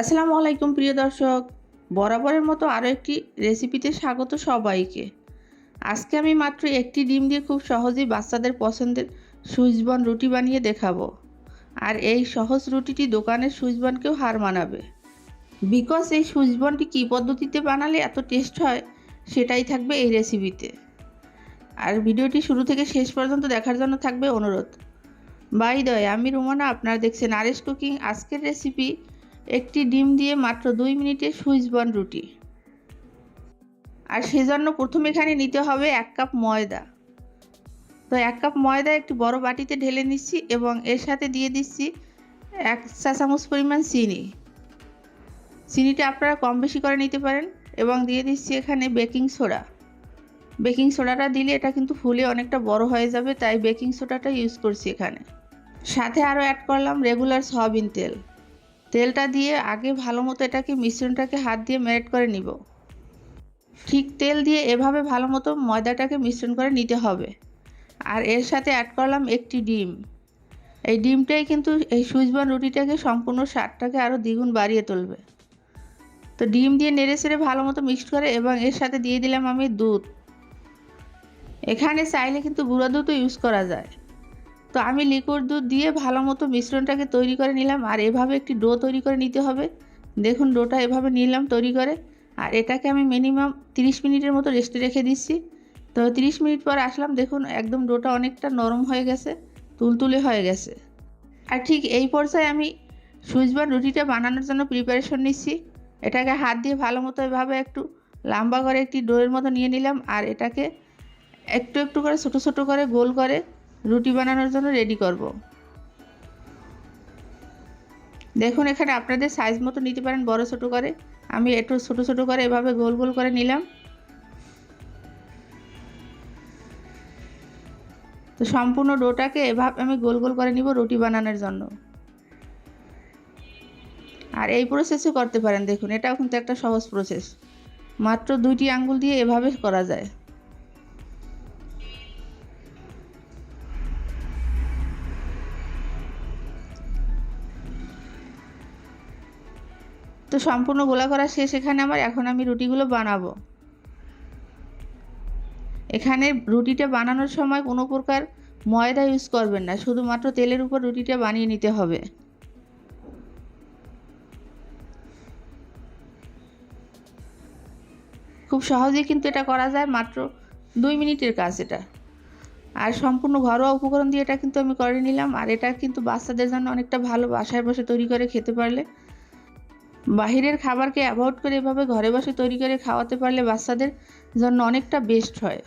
আসসালামু আলাইকুম, প্রিয় দর্শক। বরাবরের মতো আরও একটি রেসিপিতে স্বাগত সবাইকে। আজকে আমি মাত্র একটি ডিম দিয়ে খুব সহজেই বাচ্চাদের পছন্দের সুইচবন রুটি বানিয়ে দেখাবো। আর এই সহজ রুটিটি দোকানের সুইচবনকেও হার মানাবে। বিকজ এই সুইচবনটি কী পদ্ধতিতে বানালে এত টেস্ট হয়, সেটাই থাকবে এই রেসিপিতে। আর ভিডিওটি শুরু থেকে শেষ পর্যন্ত দেখার জন্য থাকবে অনুরোধ। বাই দয়, আমি রুমানা, আপনারা দেখছেন আরেস কুকিং। আজকের রেসিপি একটি ডিম দিয়ে মাত্র দুই মিনিটে সুইচ বন রুটি। আর সেজন্য প্রথমে এখানে নিতে হবে এক কাপ ময়দা। তো এক কাপ ময়দা একটি বড় বাটিতে ঢেলে নিচ্ছি এবং এর সাথে দিয়ে দিচ্ছি এক চা চামচ পরিমাণ চিনি। চিনিটা আপনারা কম বেশি করে নিতে পারেন এবং দিয়ে দিচ্ছি এখানে বেকিং সোডা। বেকিং সোডাটা দিলে এটা কিন্তু ফুলে অনেকটা বড় হয়ে যাবে, তাই বেকিং সোডাটা ইউজ করছি এখানে। সাথে আরও অ্যাড করলাম রেগুলার সয়াবিন তেল। তেলটা দিয়ে আগে ভালো মতো এটাকে মিশ্রণটাকে হাত দিয়ে ম্যারেট করে নিব। ঠিক তেল দিয়ে এভাবে ভালো মতো ময়দাটাকে মিশ্রণ করে নিতে হবে। আর এর সাথে অ্যাড করলাম একটি ডিম। এই ডিমটাই কিন্তু এই সুইচবান রুটিটাকে সম্পূর্ণ স্বাদটাকে আরও দ্বিগুণ বাড়িয়ে তুলবে। তো ডিম দিয়ে নেড়ে চেড়ে ভালো মতো মিক্সড করে এবং এর সাথে দিয়ে দিলাম আমি দুধ। এখানে চাইলে কিন্তু গুঁড়ো দুধও ইউজ করা যায়। তো আমি লিকুইড দুধ দিয়ে ভালো মতো মিশ্রণটাকে তৈরি করে নিলাম, আর এভাবে একটি ডো তৈরি করে নিতে হবে। দেখুন, ডোটা এভাবে নিলাম তৈরি করে, আর এটাকে আমি মিনিমাম 30 মিনিটের মতো রেস্টে রেখে দিচ্ছি। তো 30 মিনিট পর আসলাম, দেখুন, একদম ডোটা অনেকটা নরম হয়ে গেছে, তুলতুলে হয়ে গেছে। আর ঠিক এই পর্যায়ে আমি সুইচবার রুটিটা বানানোর জন্য প্রিপারেশন নিচ্ছি। এটাকে হাত দিয়ে ভালো মতো এভাবে একটু লম্বা করে একটি ডোয়ের মতো নিয়ে নিলাম, আর এটাকে একটু একটু করে, ছোটো ছোটো করে, গোল করে রুটি বানানোর জন্য রেডি করব। দেখুন, এখানে আপনাদের সাইজ মতো নিতে পারেন বড় ছোটো করে। আমি একটু ছোটো ছোটো করে এভাবে গোল গোল করে নিলাম। তো সম্পূর্ণ ডোটাকে এভাবে আমি গোল গোল করে নিব রুটি বানানোর জন্য। আর এই প্রসেসও করতে পারেন, দেখুন। এটাও কিন্তু একটা সহজ প্রসেস মাত্র দুইটি আঙ্গুল দিয়ে এভাবে করা যায়। তো সম্পূর্ণ গোলা করা শেষ, এখানে আমার এখন আমি রুটিগুলো বানাবো। এখানে রুটিটা বানানোর সময় কোনো প্রকার ময়দা ইউজ করবেন না, শুধুমাত্র তেলের উপর রুটিটা বানিয়ে নিতে হবে। খুব সহজেই কিন্তু এটা করা যায়, মাত্র দুই মিনিটের কাজ এটা। আর সম্পূর্ণ ঘরোয়া উপকরণ দিয়ে এটা কিন্তু আমি করে নিলাম, আর এটা কিন্তু বাচ্চাদের জন্য অনেকটা ভালো, বাসায় বসে তৈরি করে খেতে পারলে বাহিরের খাবারকে অ্যাভয়েড করে এভাবে ঘরে বসে তৈরি করে খাওয়াতে পারলে বাচ্চাদের জন্য অনেকটা বেস্ট হয়।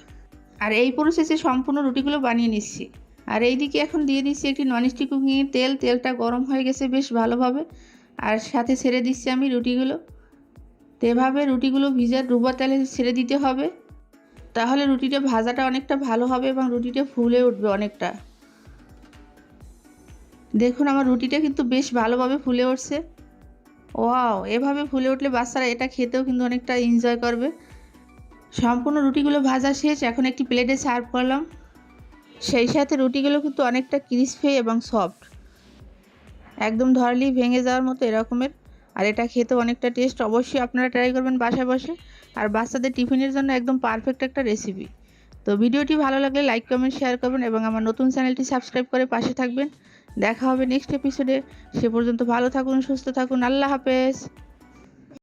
আর এই প্রসেসে সম্পূর্ণ রুটিগুলো বানিয়ে নিচ্ছি। আর এই দিকে এখন দিয়ে দিচ্ছি একটি ননস্টিক কুকিংয়ের তেল। তেলটা গরম হয়ে গেছে বেশ ভালোভাবে। আর সাথে ছেড়ে দিচ্ছি আমি রুটিগুলো। তো এভাবে রুটিগুলো ভিজার ডুবা তেলে ছেড়ে দিতে হবে। তাহলে রুটিটা ভাজাটা অনেকটা ভালো হবে এবং রুটিটা ফুলে উঠবে অনেকটা। দেখুন আমার রুটিটা কিন্তু বেশ ভালোভাবে ফুলে উঠছে। ওয়াও, এভাবে ফুলে উঠলে বাচ্চারা এটা খেতেও কিন্তু অনেকটা এনজয় করবে। সম্পূর্ণ রুটিগুলো ভাজা শেষ, এখন একটি প্লেটে সার্ভ করলাম। সেই সাথে রুটিগুলো কিন্তু অনেকটা ক্রিসপি এবং সফট একদম ধরলেই ভেঙে যাওয়ার মতো এরকমের, আর এটা খেতে অনেকটা টেস্ট অবশ্যই আপনারা ট্রাই করবেন বাসায় বসে। আর বাচ্চাদের টিফিনের জন্য একদম পারফেক্ট একটা রেসিপি তো ভিডিওটি ভালো লাগলে লাইক কমেন্ট শেয়ার করবেন এবং আমার নতুন চ্যানেলটি সাবস্ক্রাইব করে পাশে থাকবেন। দেখা হবে নেক্সট এপিসোডে সে পর্যন্ত ভালো থাকুন সুস্থ থাকুন। আল্লাহ হাফেজ।